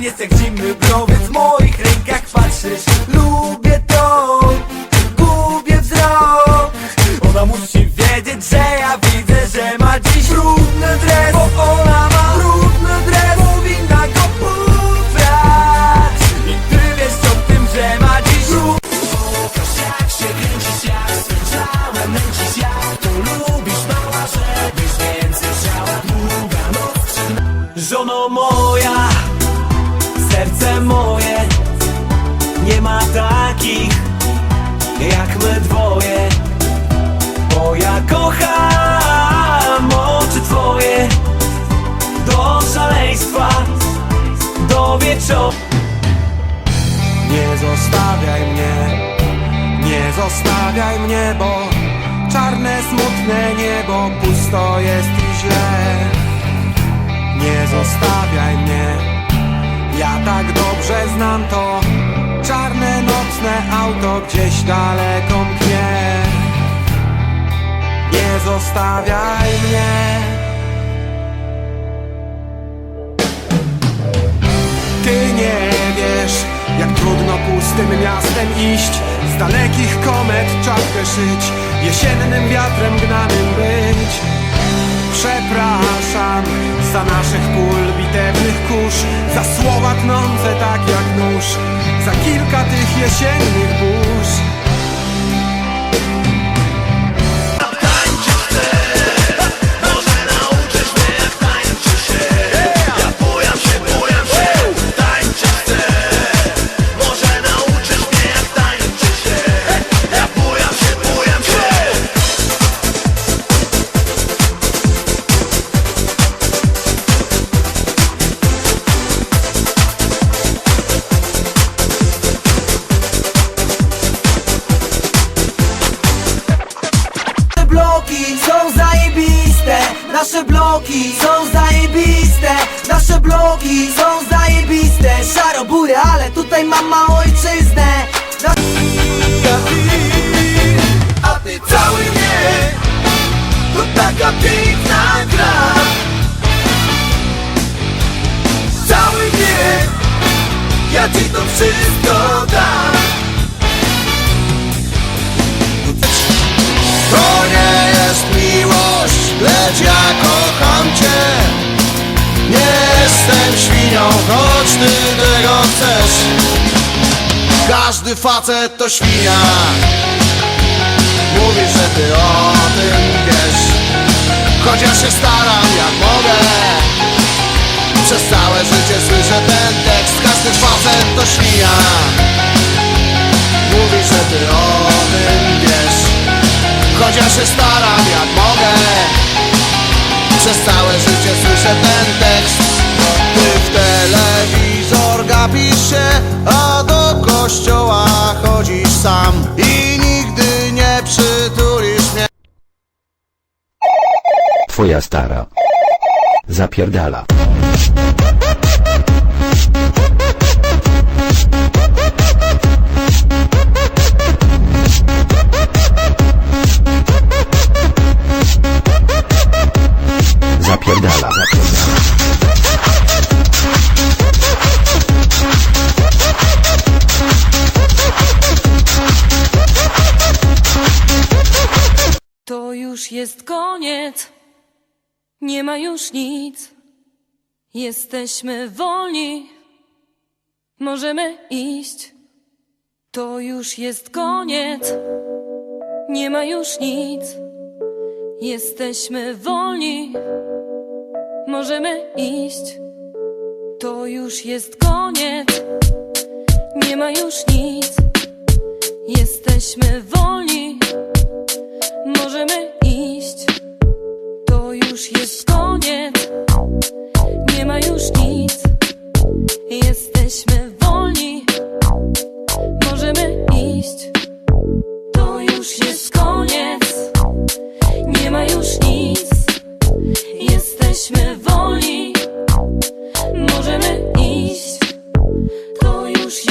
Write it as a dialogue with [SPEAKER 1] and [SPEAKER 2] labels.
[SPEAKER 1] Ogień, jest zimny browiec W moich rękach patrzysz. Lubię to, gubię wzrok. Ona musi wiedzieć, że ja widzę, że ma dziś brudny dres Bo ona ma brudny dres. Powinna go ubrać. I ty wiesz o tym, że ma dziś brudny jak się kręcisz, jak spędzałem Męcisz jak to lubisz, mała Żebyś więcej chciała Długa noc Żono moja, moje. Nie ma takich jak my dwoje. Bo ja kocham oczy twoje. Do szaleństwa, do wieczoru.
[SPEAKER 2] Nie zostawiaj mnie, nie zostawiaj mnie, bo czarne, smutne niebo, pusto jest i źle. Nie zostawiaj mnie, ja tak dobrze znam to. Czarne, nocne auto gdzieś daleko mknie. Nie zostawiaj mnie. Ty nie wiesz, jak trudno pustym miastem iść Z dalekich komet czapkę szyć Jesiennym wiatrem gnanym być jesiennych
[SPEAKER 1] bloki są zajebiste Nasze bloki są zajebiste Nasze bloki są zajebiste. Szarobury, ale tutaj mam małą ojczyznę. Na... A ty cały nie. To taka piękna gra. Cały nie. Ja ci to wszystko dam
[SPEAKER 2] lecz ja kocham cię. Nie jestem świnią, choć ty tego chcesz. Każdy facet to świnia. Mówi, że ty o tym wiesz. Choć ja się staram jak mogę. Przez całe życie słyszę ten tekst. Każdy facet to świnia. Mówi, że ty o tym wiesz. Choć ja się staram jak mogę Przez całe życie słyszę ten tekst Ty w telewizor gapisz się A do kościoła chodzisz sam I nigdy nie przytulisz mnie
[SPEAKER 3] Twoja stara. Zapierdala. Zapierdala.
[SPEAKER 4] To już jest koniec, nie ma już nic. Jesteśmy wolni, możemy iść. To już jest koniec, nie ma już nic. Jesteśmy wolni, możemy iść. To już jest koniec, nie ma już nic. Jesteśmy wolni,